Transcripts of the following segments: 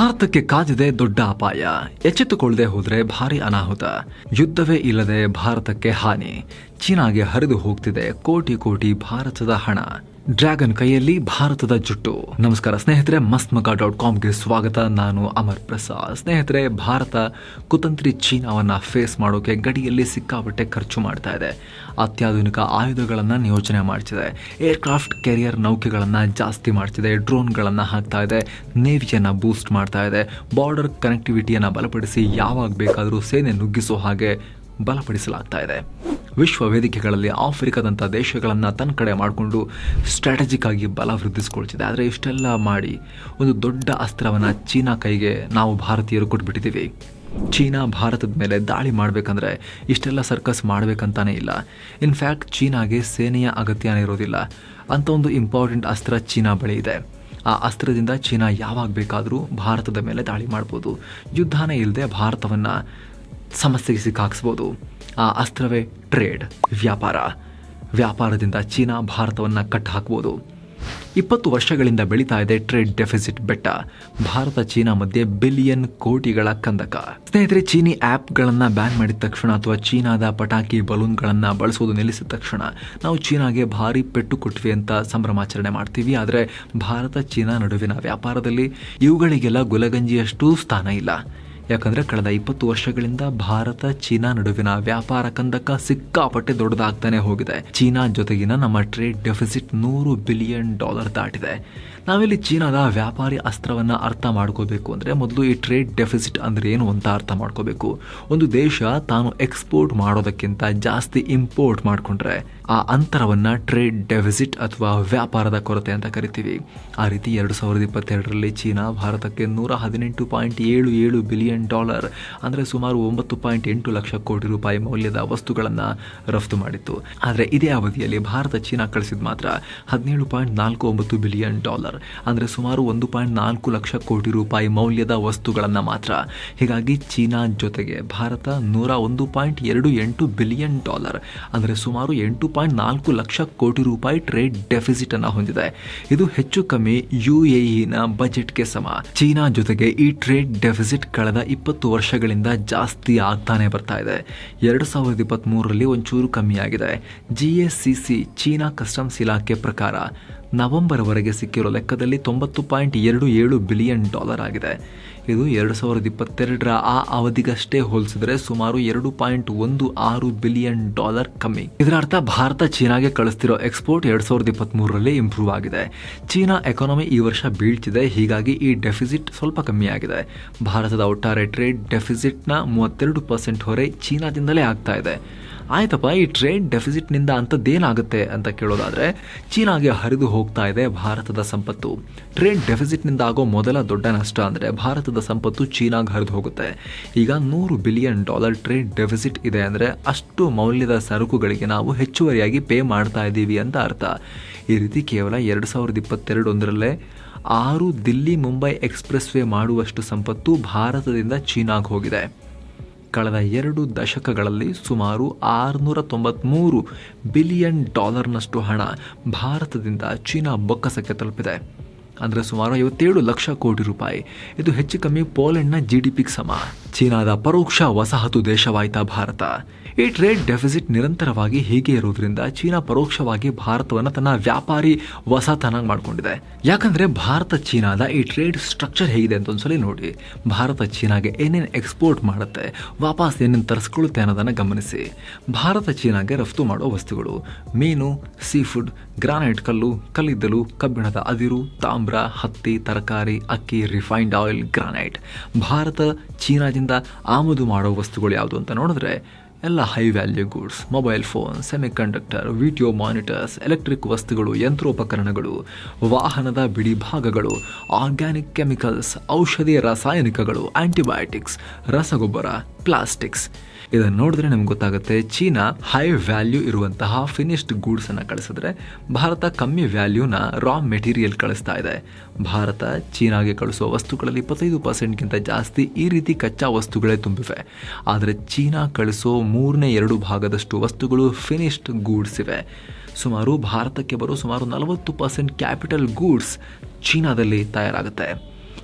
ಭಾರತಕ್ಕೆ ಕಾದಿದೆ ದೊಡ್ಡ ಅಪಾಯ. ಎಚ್ಚೆತ್ತುಕೊಳ್ಳದೆ ಹೋದ್ರೆ ಭಾರಿ ಅನಾಹುತ. ಯುದ್ಧವೇ ಇಲ್ಲದೆ ಭಾರತಕ್ಕೆ ಹಾನಿ. ಚೀನಾಗೆ ಹರಿದು ಹೋಗ್ತಿದೆ ಕೋಟಿ ಕೋಟಿ ಭಾರತದ ಹಣ. ಡ್ರ್ಯಾಗನ್ ಕೈಯಲ್ಲಿ ಭಾರತದ ಜುಟ್ಟು. ನಮಸ್ಕಾರ ಸ್ನೇಹಿತರೆ ಮಸ್ತ್ ಡಾಟ್ ಕಾಮ್ಗೆ ಸ್ವಾಗತ. ನಾನು ಅಮರ್ ಪ್ರಸಾದ್. ಸ್ನೇಹಿತರೆ, ಭಾರತ ಕುತಂತ್ರಿ ಚೀನಾವನ್ನು ಫೇಸ್ ಮಾಡೋಕೆ ಗಡಿಯಲ್ಲಿ ಸಿಕ್ಕಾಪಟ್ಟೆ ಖರ್ಚು ಮಾಡ್ತಾ ಇದೆ. ಅತ್ಯಾಧುನಿಕ ಆಯುಧಗಳನ್ನು ನಿಯೋಜನೆ ಮಾಡ್ತಿದೆ. ಏರ್ಕ್ರಾಫ್ಟ್ ಕೆರಿಯರ್ ನೌಕೆಗಳನ್ನು ಜಾಸ್ತಿ ಮಾಡ್ತಿದೆ. ಡ್ರೋನ್ಗಳನ್ನು ಹಾಕ್ತಾ ಇದೆ. ನೇವಿಯನ್ನು ಬೂಸ್ಟ್ ಮಾಡ್ತಾ ಇದೆ. ಬಾರ್ಡರ್ ಕನೆಕ್ಟಿವಿಟಿಯನ್ನು ಬಲಪಡಿಸಿ ಯಾವಾಗ ಬೇಕಾದರೂ ಸೇನೆ ನುಗ್ಗಿಸೋ ಹಾಗೆ ಬಲಪಡಿಸಲಾಗ್ತಾ ಇದೆ. ವಿಶ್ವ ವೇದಿಕೆಗಳಲ್ಲಿ ಆಫ್ರಿಕಾದಂಥ ದೇಶಗಳನ್ನು ತನ್ನ ಕಡೆ ಮಾಡಿಕೊಂಡು ಸ್ಟ್ರಾಟಜಿಕ್ ಆಗಿ ಬಲ ವೃದ್ಧಿಸ್ಕೊಳ್ತಿದೆ. ಆದರೆ ಇಷ್ಟೆಲ್ಲ ಮಾಡಿ ಒಂದು ದೊಡ್ಡ ಅಸ್ತ್ರವನ್ನು ಚೀನಾ ಕೈಗೆ ನಾವು ಭಾರತೀಯರು ಕೊಟ್ಬಿಟ್ಟಿದ್ದೀವಿ. ಚೀನಾ ಭಾರತದ ಮೇಲೆ ದಾಳಿ ಮಾಡಬೇಕಂದ್ರೆ ಇಷ್ಟೆಲ್ಲ ಸರ್ಕಸ್ ಮಾಡಬೇಕಂತಾನೇ ಇಲ್ಲ. ಇನ್ಫ್ಯಾಕ್ಟ್ ಚೀನಾಗೆ ಸೇನೆಯ ಅಗತ್ಯನೇ ಇರೋದಿಲ್ಲ. ಅಂತ ಒಂದು ಇಂಪಾರ್ಟೆಂಟ್ ಅಸ್ತ್ರ ಚೀನಾ ಬಳಿ ಇದೆ. ಆ ಅಸ್ತ್ರದಿಂದ ಚೀನಾ ಯಾವಾಗ ಬೇಕಾದರೂ ಭಾರತದ ಮೇಲೆ ದಾಳಿ ಮಾಡ್ಬೋದು. ಯುದ್ಧನೇ ಇಲ್ಲದೆ ಭಾರತವನ್ನು ಸಮಸ್ಯೆಗೆ ಸಿಕ್ಕಾಕ್ಸ್ಬೋದು. ಆ ಅಸ್ತ್ರವೇ ಟ್ರೇಡ್, ವ್ಯಾಪಾರ. ವ್ಯಾಪಾರದಿಂದ ಚೀನಾ ಭಾರತವನ್ನು ಕಟ್ ಹಾಕ್ಬೋದು ಇಪ್ಪತ್ತು ವರ್ಷಗಳಿಂದ ಬೆಳೀತಾ ಇದೆ ಟ್ರೇಡ್ ಡೆಫಿಸಿಟ್ ಬೆಟ್ಟ. ಭಾರತ ಚೀನಾ ಮಧ್ಯೆ ಬಿಲಿಯನ್ ಕೋಟಿಗಳ ಕಂದಕ. ಸ್ನೇಹಿತರೆ, ಚೀನಿ ಆ್ಯಪ್ಗಳನ್ನು ಬ್ಯಾನ್ ಮಾಡಿದ ತಕ್ಷಣ ಅಥವಾ ಚೀನಾದ ಪಟಾಕಿ ಬಲೂನ್ಗಳನ್ನು ಬಳಸೋದು ನಿಲ್ಲಿಸಿದ ತಕ್ಷಣ ನಾವು ಚೀನಾಗೆ ಭಾರಿ ಪೆಟ್ಟು ಕೊಟ್ವಿ ಅಂತ ಸಂಭ್ರಮಾಚರಣೆ ಮಾಡ್ತೀವಿ. ಆದರೆ ಭಾರತ ಚೀನಾ ನಡುವಿನ ವ್ಯಾಪಾರದಲ್ಲಿ ಇವುಗಳಿಗೆಲ್ಲ ಗುಲಗಂಜಿಯಷ್ಟು ಸ್ಥಾನ ಇಲ್ಲ. ಯಾಕಂದ್ರೆ ಕಳೆದ ಇಪ್ಪತ್ತು ವರ್ಷಗಳಿಂದ ಭಾರತ, ಚೀನಾ ನಡುವಿನ ವ್ಯಾಪಾರ ಕಂದಕ ಸಿಕ್ಕಾಪಟ್ಟೆ ದೊಡ್ಡದಾಗ್ತಾನೆ ಹೋಗಿದೆ. ಚೀನಾ ಜೊತೆಗಿನ ನಮ್ಮ ಟ್ರೇಡ್ ಡೆಫಿಸಿಟ್ ನೂರು ಬಿಲಿಯನ್ ಡಾಲರ್ ದಾಟಿದೆ. ನಾವಿಲ್ಲಿ ಚೀನಾದ ವ್ಯಾಪಾರಿ ಅಸ್ತ್ರವನ್ನು ಅರ್ಥ ಮಾಡ್ಕೋಬೇಕು ಅಂದರೆ ಮೊದಲು ಈ ಟ್ರೇಡ್ ಡೆಫಿಸಿಟ್ ಅಂದರೆ ಏನು ಅಂತ ಅರ್ಥ ಮಾಡ್ಕೋಬೇಕು. ಒಂದು ದೇಶ ತಾನು ಎಕ್ಸ್ಪೋರ್ಟ್ ಮಾಡೋದಕ್ಕಿಂತ ಜಾಸ್ತಿ ಇಂಪೋರ್ಟ್ ಮಾಡಿಕೊಂಡ್ರೆ ಆ ಅಂತರವನ್ನು ಟ್ರೇಡ್ ಡೆಫಿಸಿಟ್ ಅಥವಾ ವ್ಯಾಪಾರದ ಕೊರತೆ ಅಂತ ಕರಿತೀವಿ. ಆ ರೀತಿ ಎರಡು ಸಾವಿರದ ಇಪ್ಪತ್ತೆರಡರಲ್ಲಿ ಚೀನಾ ಭಾರತಕ್ಕೆ ನೂರ ಹದಿನೆಂಟು ಪಾಯಿಂಟ್ ಏಳು ಏಳು ಬಿಲಿಯನ್ ಡಾಲರ್ ಅಂದರೆ ಸುಮಾರು ಒಂಬತ್ತು ಪಾಯಿಂಟ್ ಎಂಟು ಲಕ್ಷ ಕೋಟಿ ರೂಪಾಯಿ ಮೌಲ್ಯದ ವಸ್ತುಗಳನ್ನು ರಫ್ತು ಮಾಡಿತ್ತು. ಆದರೆ ಇದೇ ಅವಧಿಯಲ್ಲಿ ಭಾರತ ಚೀನಾ ಕಳಿಸಿದ ಮಾತ್ರ ಹದಿನೇಳು ಪಾಯಿಂಟ್ ನಾಲ್ಕು ಒಂಬತ್ತು ಬಿಲಿಯನ್ ಡಾಲರ್ ಅಂದರೆ ಸುಮಾರು ಒಂದು ಪಾಯಿಂಟ್ ನಾಲ್ಕು ಲಕ್ಷ ಕೋಟಿ ರೂಪಾಯಿ ಮೌಲ್ಯದ ವಸ್ತುಗಳನ್ನು ಮಾತ್ರ. ಹೀಗಾಗಿ ಚೀನಾ ಜೊತೆಗೆ ಭಾರತ ನೂರ ಒಂದು ಪಾಯಿಂಟ್ ಎರಡು ಎಂಟು ಬಿಲಿಯನ್ ಡಾಲರ್. ಅಂದರೆ ಸುಮಾರು ಎಂಟು ಪಾಯಿಂಟ್ ನಾಲ್ಕು ಲಕ್ಷ ಕೋಟಿ ರೂಪಾಯಿ ಟ್ರೇಡ್ ಡೆಫಿಸಿಟ್ ಅನ್ನು ಹೊಂದಿದೆ. ಇದು ಹೆಚ್ಚು ಕಮ್ಮಿ ಯು ಎಇನ ಬಜೆಟ್ಗೆ ಸಮ. ಚೀನಾ ಜೊತೆಗೆ ಈ ಟ್ರೇಡ್ ಡೆಫಿಸಿಟ್ ಕಳೆದ ಇಪ್ಪತ್ತು ವರ್ಷಗಳಿಂದ ಜಾಸ್ತಿ ಆಗ್ತಾನೆ ಬರ್ತಾ ಇದೆ. ಎರಡು ಸಾವಿರದ ಇಪ್ಪತ್ತ್ ಮೂರರಲ್ಲಿ ಒಂಚೂರು ಕಮ್ಮಿಯಾಗಿದೆ. G S C C, China customs ಇಲಾಖೆ ಪ್ರಕಾರ. ನವೆಂಬರ್ವರೆಗೆ ಸಿಕ್ಕಿರೋ ಲೆಕ್ಕದಲ್ಲಿ ತೊಂಬತ್ತು ಪಾಯಿಂಟ್ ಎರಡು ಏಳು ಬಿಲಿಯನ್ ಡಾಲರ್ ಆಗಿದೆ. ಇದು ಎರಡು ಸಾವಿರದ ಇಪ್ಪತ್ತೆರಡರ ಆ ಅವಧಿಗಷ್ಟೇ ಹೋಲಿಸಿದ್ರೆ ಸುಮಾರು ಎರಡು ಪಾಯಿಂಟ್ ಒಂದು ಆರು ಬಿಲಿಯನ್ ಡಾಲರ್ ಕಮ್ಮಿ. ಇದರ ಅರ್ಥ ಭಾರತ ಚೀನಾಗೆ ಕಳಿಸ್ತಿರೋ ಎಕ್ಸ್ಪೋರ್ಟ್ ಎರಡು ಸಾವಿರದ ಇಪ್ಪತ್ತ್ಮೂರರಲ್ಲಿ ಇಂಪ್ರೂವ್ ಆಗಿದೆ. ಚೀನಾ ಎಕಾನಮಿ ಈ ವರ್ಷ ಬೀಳ್ತಿದೆ, ಹೀಗಾಗಿ ಈ ಡೆಫಿಸಿಟ್ ಸ್ವಲ್ಪ ಕಮ್ಮಿ ಆಗಿದೆ. ಭಾರತದ ಒಟ್ಟಾರೆ ಟ್ರೇಡ್ ಡೆಫಿಸಿಟ್ನ ಮೂವತ್ತೆರಡು ಪರ್ಸೆಂಟ್ ಹೊರೆ ಚೀನಾದಿಂದಲೇ ಆಗ್ತಾ ಇದೆ. ಆಯ್ತಪ್ಪ, ಈ ಟ್ರೇಡ್ ಡೆಫಿಸಿಟ್ನಿಂದ ಅಂಥದ್ದೇನಾಗುತ್ತೆ ಅಂತ ಕೇಳೋದಾದರೆ, ಚೀನಾಗೆ ಹರಿದು ಹೋಗ್ತಾ ಇದೆ ಭಾರತದ ಸಂಪತ್ತು. ಟ್ರೇಡ್ ಡೆಫಿಸಿಟ್ನಿಂದ ಆಗೋ ಮೊದಲ ದೊಡ್ಡ ನಷ್ಟ ಅಂದರೆ ಭಾರತದ ಸಂಪತ್ತು ಚೀನಾಗೆ ಹರಿದು ಹೋಗುತ್ತೆ. ಈಗ ನೂರು ಬಿಲಿಯನ್ ಡಾಲರ್ ಟ್ರೇಡ್ ಡೆಫಿಸಿಟ್ ಇದೆ ಅಂದರೆ ಅಷ್ಟು ಮೌಲ್ಯದ ಸರಕುಗಳಿಗೆ ನಾವು ಹೆಚ್ಚುವರಿಯಾಗಿ ಪೇ ಮಾಡ್ತಾ ಇದ್ದೀವಿ ಅಂತ ಅರ್ಥ. ಈ ರೀತಿ ಕೇವಲ ಎರಡು ಸಾವಿರದ ಇಪ್ಪತ್ತೆರಡೊಂದರಲ್ಲೇ ಆರು ದಿಲ್ಲಿ ಮುಂಬೈ ಎಕ್ಸ್ಪ್ರೆಸ್ ವೇ ಮಾಡುವಷ್ಟು ಸಂಪತ್ತು ಭಾರತದಿಂದ ಚೀನಾಗೆ ಹೋಗಿದೆ. ಕಳೆದ ಎರಡು ದಶಕಗಳಲ್ಲಿ ಸುಮಾರು ಆರುನೂರ ತೊಂಬತ್ತ್ಮೂರು ಬಿಲಿಯನ್ ಡಾಲರ್ನಷ್ಟು ಹಣ ಭಾರತದಿಂದ ಚೀನಾ ಬೊಕ್ಕಸಕ್ಕೆ ತಲುಪಿದೆ. ಅಂದರೆ ಸುಮಾರು ಐವತ್ತೇಳು ಲಕ್ಷ ಕೋಟಿ ರೂಪಾಯಿ. ಇದು ಹೆಚ್ಚು ಕಮ್ಮಿ ಪೋಲೆಂಡ್ನ ಜಿ ಡಿ ಪಿಗೆ ಸಮ. ಚೀನಾದ ಪರೋಕ್ಷ ವಸಾಹತು ದೇಶವಾಯ್ತಾ ಭಾರತ. ಈ ಟ್ರೇಡ್ ಡೆಫಿಸಿಟ್ ನಿರಂತರವಾಗಿ ಹೀಗೆ ಇರೋದ್ರಿಂದ ಚೀನಾ ಪರೋಕ್ಷವಾಗಿ ಭಾರತವನ್ನು ತನ್ನ ವ್ಯಾಪಾರಿ ವಸಾತನಾಗಿ ಮಾಡ್ಕೊಂಡಿದೆ. ಯಾಕಂದ್ರೆ ಭಾರತ ಚೀನಾದ ಈ ಟ್ರೇಡ್ ಸ್ಟ್ರಕ್ಚರ್ ಹೇಗಿದೆ ಅಂತ ಒಂದ್ಸಲಿ ನೋಡಿ. ಭಾರತ ಚೀನಾಗೆ ಏನೇನು ಎಕ್ಸ್ಪೋರ್ಟ್ ಮಾಡುತ್ತೆ, ವಾಪಸ್ ಏನೇನು ತರಿಸ್ಕೊಳ್ಳುತ್ತೆ ಅನ್ನೋದನ್ನು ಗಮನಿಸಿ. ಭಾರತ ಚೀನಾಗೆ ರಫ್ತು ಮಾಡುವ ವಸ್ತುಗಳು, ಮೀನು, ಸೀ ಫುಡ್, ಗ್ರಾನೈಟ್ ಕಲ್ಲು, ಕಲ್ಲಿದ್ದಲು, ಕಬ್ಬಿಣದ ಅದಿರು, ತಾಮ್ರ ಹತ್ತಿ, ತರಕಾರಿ, ಅಕ್ಕಿ ರಿಫೈನ್ಡ್ ಆಯಿಲ್ ಗ್ರಾನೈಟ್ ಭಾರತ ಚೀನಾದಿಂದ ಆಮದು ಮಾಡೋ ವಸ್ತುಗಳು ಯಾವುದು ಅಂತ ನೋಡಿದ್ರೆ ಎಲ್ಲ high value goods mobile phone semiconductor video monitors electric ವಸ್ತುಗಳು, ಯಂತ್ರೋಪಕರಣಗಳು, ವಾಹನದ ಬಿಡಿ ಭಾಗಗಳು ಆರ್ಗ್ಯಾನಿಕ್ ಕೆಮಿಕಲ್ಸ್ ಔಷಧಿ ರಾಸಾಯನಿಕಗಳು ಆ್ಯಂಟಿಬಯೋಟಿಕ್ಸ್ ರಸಗೊಬ್ಬರ. ಪ್ಲಾಸ್ಟಿಕ್ಸ್ ಇದನ್ನು ನೋಡಿದ್ರೆ ನಮ್ಗೆ ಗೊತ್ತಾಗುತ್ತೆ, ಚೀನಾ ಹೈ ವ್ಯಾಲ್ಯೂ ಇರುವಂತಹ ಫಿನಿಶ್ಡ್ ಗೂಡ್ಸ್ ಅನ್ನ ಕಳಿಸಿದ್ರೆ ಭಾರತ ಕಮ್ಮಿ ವ್ಯಾಲ್ಯೂನ ರಾ ಮೆಟೀರಿಯಲ್ ಕಳಿಸ್ತಾ ಇದೆ. ಭಾರತ ಚೀನಾಗೆ ಕಳಿಸುವ ವಸ್ತುಗಳಲ್ಲಿ ಇಪ್ಪತ್ತೈದು ಪರ್ಸೆಂಟ್ಗಿಂತ ಜಾಸ್ತಿ ಈ ರೀತಿ ಕಚ್ಚಾ ವಸ್ತುಗಳೇ ತುಂಬಿವೆ. ಆದರೆ ಚೀನಾ ಕಳಿಸೋ ಮೂರನೇ ಎರಡು ಭಾಗದಷ್ಟು ವಸ್ತುಗಳು ಫಿನಿಶ್ಡ್ ಗೂಡ್ಸ್ ಇವೆ. ಸುಮಾರು ಭಾರತಕ್ಕೆ ಬರೋ ಸುಮಾರು ನಲವತ್ತು ಪರ್ಸೆಂಟ್ ಕ್ಯಾಪಿಟಲ್ ಗೂಡ್ಸ್ ಚೀನಾದಲ್ಲಿ ತಯಾರಾಗುತ್ತೆ.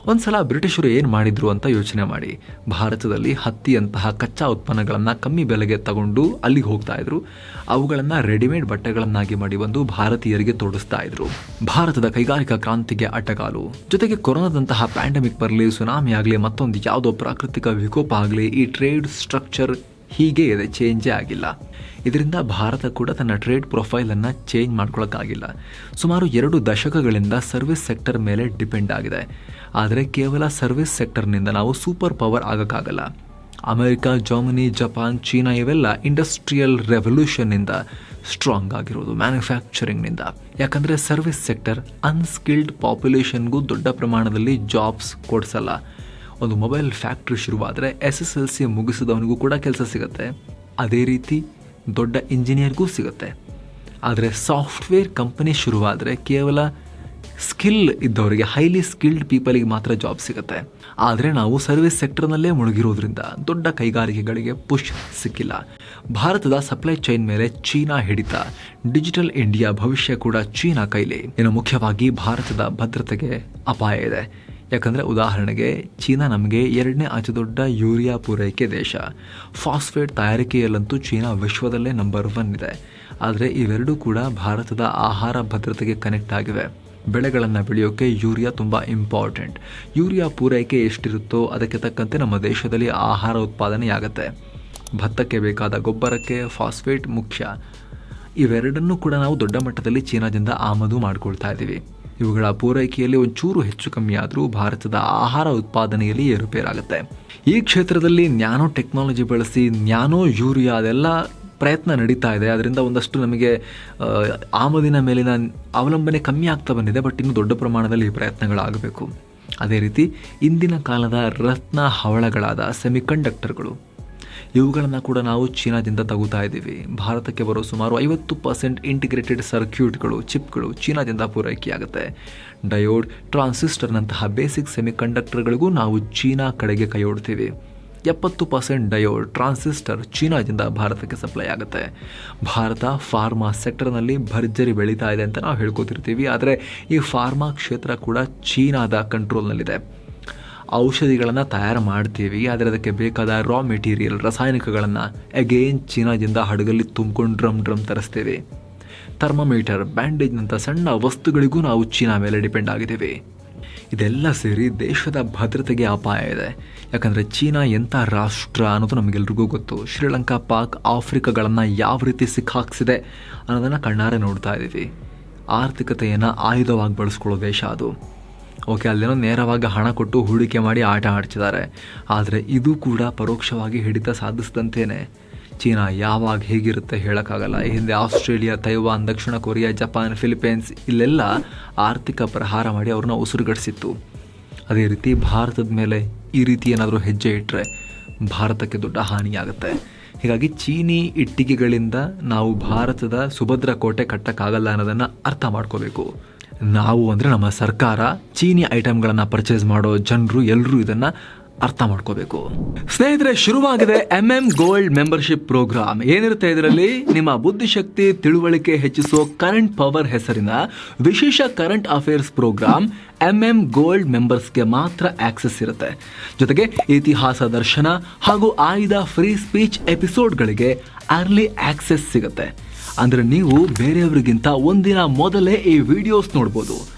ಒಂದ್ಸಲ ಬ್ರಿಟಿಷರು ಏನು ಮಾಡಿದ್ರು ಅಂತ ಯೋಚನೆ ಮಾಡಿ. ಭಾರತದಲ್ಲಿ ಹತ್ತಿಯಂತಹ ಕಚ್ಚಾ ಉತ್ಪನ್ನಗಳನ್ನು ಕಮ್ಮಿ ಬೆಲೆಗೆ ತಗೊಂಡು ಅಲ್ಲಿಗೆ ಹೋಗ್ತಾ ಇದ್ರು. ಅವುಗಳನ್ನು ರೆಡಿಮೇಡ್ ಬಟ್ಟೆಗಳನ್ನಾಗಿ ಮಾಡಿ ಬಂದು ಭಾರತೀಯರಿಗೆ ತೋಡಿಸ್ತಾ ಇದ್ರು. ಭಾರತದ ಕೈಗಾರಿಕಾ ಕ್ರಾಂತಿಗೆ ಅಡ್ಡಗಾಲು. ಜೊತೆಗೆ ಕೊರೋನಾದಂತಹ ಪ್ಯಾಂಡಮಿಕ್ ಬರಲಿ ಸುನಾಮಿ ಆಗಲಿ, ಮತ್ತೊಂದು ಯಾವುದೋ ಪ್ರಾಕೃತಿಕ ವಿಕೋಪ ಆಗಲಿ, ಈ ಟ್ರೇಡ್ ಸ್ಟ್ರಕ್ಚರ್ ಹೀಗೆ ಇದೆ ಚೇಂಜೇ ಆಗಿಲ್ಲ. ಇದರಿಂದ ಭಾರತ ಕೂಡ ತನ್ನ ಟ್ರೇಡ್ ಪ್ರೊಫೈಲನ್ನು ಚೇಂಜ್ ಮಾಡ್ಕೊಳ್ಳೋಕ್ಕಾಗಿಲ್ಲ ಸುಮಾರು ಎರಡು ದಶಕಗಳಿಂದ ಸರ್ವಿಸ್ ಸೆಕ್ಟರ್ ಮೇಲೆ ಡಿಪೆಂಡ್ ಆಗಿದೆ. ಆದರೆ ಕೇವಲ ಸರ್ವಿಸ್ ಸೆಕ್ಟರ್ನಿಂದ ನಾವು ಸೂಪರ್ ಪವರ್ ಆಗೋಕ್ಕಾಗಲ್ಲ. ಅಮೆರಿಕ, ಜರ್ಮನಿ, ಜಪಾನ್, ಚೀನಾ ಇವೆಲ್ಲ ಇಂಡಸ್ಟ್ರಿಯಲ್ ರೆವಲ್ಯೂಷನ್ನಿಂದ ಸ್ಟ್ರಾಂಗ್ ಆಗಿರೋದು ಮ್ಯಾನುಫ್ಯಾಕ್ಚರಿಂಗ್ನಿಂದ ಯಾಕಂದರೆ ಸರ್ವಿಸ್ ಸೆಕ್ಟರ್ ಅನ್ಸ್ಕಿಲ್ಡ್ ಪಾಪ್ಯುಲೇಷನ್ಗೂ ದೊಡ್ಡ ಪ್ರಮಾಣದಲ್ಲಿ ಜಾಬ್ಸ್ ಕೊಡಿಸಲ್ಲ. ಒಂದು ಮೊಬೈಲ್ ಫ್ಯಾಕ್ಟ್ರಿ ಶುರುವಾದರೆ ಎಸ್ ಎಸ್ ಎಲ್ ಸಿ ಮುಗಿಸಿದವನಿಗೂ ಕೂಡ ಕೆಲಸ ಸಿಗುತ್ತೆ. ಅದೇ ರೀತಿ ದೊಡ್ಡ ಇಂಜಿನಿಯರ್ಗೂ ಸಿಗುತ್ತೆ. ಆದರೆ ಸಾಫ್ಟ್ವೇರ್ ಕಂಪನಿ ಶುರುವಾದರೆ ಕೇವಲ ಸ್ಕಿಲ್ ಇದ್ದವರಿಗೆ, ಹೈಲಿ ಸ್ಕಿಲ್ಡ್ ಪೀಪಲಿಗೆ ಮಾತ್ರ ಜಾಬ್ ಸಿಗುತ್ತೆ. ಆದರೆ ನಾವು ಸರ್ವಿಸ್ ಸೆಕ್ಟರ್ನಲ್ಲೇ ಮುಳುಗಿರೋದ್ರಿಂದ ದೊಡ್ಡ ಕೈಗಾರಿಕೆಗಳಿಗೆ ಪುಷ್ ಸಿಕ್ಕಿಲ್ಲ. ಭಾರತದ ಸಪ್ಲೈ ಚೈನ್ ಮೇಲೆ ಚೀನಾ ಹಿಡಿತ. ಡಿಜಿಟಲ್ ಇಂಡಿಯಾ ಭವಿಷ್ಯ ಕೂಡ ಚೀನಾ ಕೈಲಿ. ಇನ್ನು ಮುಖ್ಯವಾಗಿ ಭಾರತದ ಭದ್ರತೆಗೆ ಅಪಾಯ ಇದೆ. ಯಾಕಂದರೆ ಉದಾಹರಣೆಗೆ ಚೀನಾ ನಮಗೆ ಎರಡನೇ ಅತಿ ದೊಡ್ಡ ಯೂರಿಯಾ ಪೂರೈಕೆ ದೇಶ. ಫಾಸ್ಫೇಟ್ ತಯಾರಿಕೆಯಲ್ಲಂತೂ ಚೀನಾ ವಿಶ್ವದಲ್ಲೇ ನಂಬರ್ ಒನ್ ಇದೆ. ಆದರೆ ಇವೆರಡೂ ಕೂಡ ಭಾರತದ ಆಹಾರ ಭದ್ರತೆಗೆ ಕನೆಕ್ಟ್ ಆಗಿವೆ. ಬೆಳೆಗಳನ್ನು ಬೆಳೆಯೋಕ್ಕೆ ಯೂರಿಯಾ ತುಂಬ ಇಂಪಾರ್ಟೆಂಟ್ ಯೂರಿಯಾ ಪೂರೈಕೆ ಎಷ್ಟಿರುತ್ತೋ ಅದಕ್ಕೆ ತಕ್ಕಂತೆ ನಮ್ಮ ದೇಶದಲ್ಲಿ ಆಹಾರ ಉತ್ಪಾದನೆಯಾಗತ್ತೆ. ಭತ್ತಕ್ಕೆ ಬೇಕಾದ ಗೊಬ್ಬರಕ್ಕೆ ಫಾಸ್ಫೇಟ್ ಮುಖ್ಯ. ಇವೆರಡನ್ನೂ ಕೂಡ ನಾವು ದೊಡ್ಡ ಮಟ್ಟದಲ್ಲಿ ಚೀನಾದಿಂದ ಆಮದು ಮಾಡ್ಕೊಳ್ತಾ ಇದ್ದೀವಿ. ಇವುಗಳ ಪೂರೈಕೆಯಲ್ಲಿ ಒಂಚೂರು ಹೆಚ್ಚು ಕಮ್ಮಿ ಆದರೂ ಭಾರತದ ಆಹಾರ ಉತ್ಪಾದನೆಯಲ್ಲಿ ಏರುಪೇರಾಗುತ್ತೆ. ಈ ಕ್ಷೇತ್ರದಲ್ಲಿ ನ್ಯಾನೋ ಟೆಕ್ನಾಲಜಿ ಬಳಸಿ ನ್ಯಾನೋ ಯೂರಿಯಾ ಅದೆಲ್ಲ ಪ್ರಯತ್ನ ನಡೀತಾ ಇದೆ. ಅದರಿಂದ ಒಂದಷ್ಟು ನಮಗೆ ಆಮದಿನ ಮೇಲಿನ ಅವಲಂಬನೆ ಕಮ್ಮಿ ಆಗ್ತಾ ಬಂದಿದೆ, ಬಟ್ ಇನ್ನೂ ದೊಡ್ಡ ಪ್ರಮಾಣದಲ್ಲಿ ಈ ಪ್ರಯತ್ನಗಳಾಗಬೇಕು. ಅದೇ ರೀತಿ, ಇಂದಿನ ಕಾಲದ ರತ್ನ ಹವಳಗಳಾದ ಸೆಮಿಕಂಡಕ್ಟರ್ಗಳು ಇವುಗಳನ್ನು ಕೂಡ ನಾವು ಚೀನಾದಿಂದ ತಗೋತಾ ಇದ್ದೀವಿ. ಭಾರತಕ್ಕೆ ಬರೋ ಸುಮಾರು ಐವತ್ತು ಪರ್ಸೆಂಟ್ ಇಂಟಿಗ್ರೇಟೆಡ್ ಸರ್ಕ್ಯೂಟ್ಗಳು ಚಿಪ್ಗಳು ಚೀನಾದಿಂದ ಪೂರೈಕೆಯಾಗುತ್ತೆ. ಡಯೋಡ್ ಟ್ರಾನ್ಸಿಸ್ಟರ್ನಂತಹ ಬೇಸಿಕ್ ಸೆಮಿಕಂಡಕ್ಟರ್ಗಳಿಗೂ ನಾವು ಚೀನಾ ಕಡೆಗೆ ಕೈಯೊಡ್ತೀವಿ ಎಪ್ಪತ್ತು ಪರ್ಸೆಂಟ್ ಡಯೋಡ್ ಟ್ರಾನ್ಸಿಸ್ಟರ್ ಚೀನಾದಿಂದ ಭಾರತಕ್ಕೆ ಸಪ್ಲೈ ಆಗುತ್ತೆ. ಭಾರತ ಫಾರ್ಮಾ ಸೆಕ್ಟರ್ನಲ್ಲಿ ಭರ್ಜರಿ ಬೆಳೀತಾ ಇದೆ ಅಂತ ನಾವು ಹೇಳ್ಕೊತಿರ್ತೀವಿ. ಆದರೆ ಈ ಫಾರ್ಮಾ ಕ್ಷೇತ್ರ ಕೂಡ ಚೀನಾದ ಕಂಟ್ರೋಲ್ನಲ್ಲಿದೆ ಔಷಧಿಗಳನ್ನು ತಯಾರು ಮಾಡ್ತೀವಿ. ಆದರೆ ಅದಕ್ಕೆ ಬೇಕಾದ ರಾ ಮೆಟೀರಿಯಲ್ ರಾಸಾಯನಿಕಗಳನ್ನು ಅಗೇನ್ ಚೀನಾದಿಂದ ಹಡಗಲ್ಲಿ ತುಂಬಿಕೊಂಡು ಡ್ರಮ್ ಡ್ರಮ್ ತರಿಸ್ತೇವೆ. ಥರ್ಮಾಮೀಟರ್ ಬ್ಯಾಂಡೇಜ್ನಂಥ ಸಣ್ಣ ವಸ್ತುಗಳಿಗೂ ನಾವು ಚೀನಾ ಮೇಲೆ ಡಿಪೆಂಡ್ ಆಗಿದ್ದೀವಿ. ಇದೆಲ್ಲ ಸೇರಿ ದೇಶದ ಭದ್ರತೆಗೆ ಅಪಾಯ ಇದೆ. ಯಾಕಂದರೆ ಚೀನಾ ಎಂಥ ರಾಷ್ಟ್ರ ಅನ್ನೋದು ನಮಗೆಲ್ರಿಗೂ ಗೊತ್ತು. ಶ್ರೀಲಂಕಾ, ಪಾಕ್, ಆಫ್ರಿಕಾಗಳನ್ನು ಯಾವ ರೀತಿ ಸಿಕ್ಕಾಕ್ಸಿದೆ ಅನ್ನೋದನ್ನು ಕಣ್ಣಾರೆ ನೋಡ್ತಾ ಇದ್ದೀವಿ ಆರ್ಥಿಕತೆಯನ್ನು ಆಯುಧವಾಗಿ ಬಳಸ್ಕೊಳ್ಳೋ ದೇಶ ಅದು. ಓಕೆ, ಅಲ್ಲೇನೋ ನೇರವಾಗಿ ಹಣ ಕೊಟ್ಟು ಹೂಡಿಕೆ ಮಾಡಿ ಆಟ ಆಡ್ತಿದ್ದಾರೆ. ಆದರೆ ಇದು ಕೂಡ ಪರೋಕ್ಷವಾಗಿ ಹಿಡಿತ ಸಾಧಿಸಿದಂತೆಯೇ ಚೀನಾ ಯಾವಾಗ ಹೇಗಿರುತ್ತೆ ಹೇಳೋಕ್ಕಾಗಲ್ಲ. ಈ ಹಿಂದೆ ಆಸ್ಟ್ರೇಲಿಯಾ, ತೈವಾನ್, ದಕ್ಷಿಣ ಕೊರಿಯಾ, ಜಪಾನ್ ಫಿಲಿಪೈನ್ಸ್ ಇಲ್ಲೆಲ್ಲ ಆರ್ಥಿಕ ಪ್ರಹಾರ ಮಾಡಿ ಅವ್ರನ್ನ ಉಸಿರುಗಡಿಸಿತ್ತು ಅದೇ ರೀತಿ ಭಾರತದ ಮೇಲೆ ಈ ರೀತಿ ಏನಾದರೂ ಹೆಜ್ಜೆ ಇಟ್ಟರೆ ಭಾರತಕ್ಕೆ ದೊಡ್ಡ ಹಾನಿಯಾಗುತ್ತೆ. ಹೀಗಾಗಿ ಚೀನಿ ಇಟ್ಟಿಗೆಗಳಿಂದ ನಾವು ಭಾರತದ ಸುಭದ್ರ ಕೋಟೆ ಕಟ್ಟಕ್ಕಾಗಲ್ಲ ಅನ್ನೋದನ್ನು ಅರ್ಥ ಮಾಡ್ಕೋಬೇಕು. ನಾವು ಅಂದರೆ ನಮ್ಮ ಸರ್ಕಾರ ಚೀನಿ ಐಟಮ್ಗಳನ್ನು ಪರ್ಚೇಸ್ ಮಾಡೋ ಜನರು ಎಲ್ಲರೂ ಇದನ್ನು ಅರ್ಥ ಮಾಡ್ಕೋಬೇಕು. ಸ್ನೇಹಿತರೆ, ಶುರುವಾಗಿದೆ M M gold membership program ಏನಿರುತ್ತೆ ಇದರಲ್ಲಿ? ನಿಮ್ಮ ಬುದ್ಧಿಶಕ್ತಿ, ತಿಳುವಳಿಕೆ ಹೆಚ್ಚಿಸೋ ಕರೆಂಟ್ ಪವರ್ ಹೆಸರಿನ ವಿಶೇಷ current affairs program M M gold ಮೆಂಬರ್ಸ್ಗೆ ಮಾತ್ರ ಆಕ್ಸೆಸ್ ಇರುತ್ತೆ. ಜೊತೆಗೆ ಇತಿಹಾಸ ದರ್ಶನ ಹಾಗೂ ಆಯ್ದ ಫ್ರೀ ಸ್ಪೀಚ್ ಎಪಿಸೋಡ್ಗಳಿಗೆ ಅರ್ಲಿ ಆಕ್ಸೆಸ್ ಸಿಗುತ್ತೆ. ಅಂದ್ರೆ ನೀವು ಬೇರೆಯವರಿಗಿಂತ ಒಂದಿನ ಮೊದಲೇ ಈ ವಿಡಿಯೋಸ್ ನೋಡ್ಬೋದು.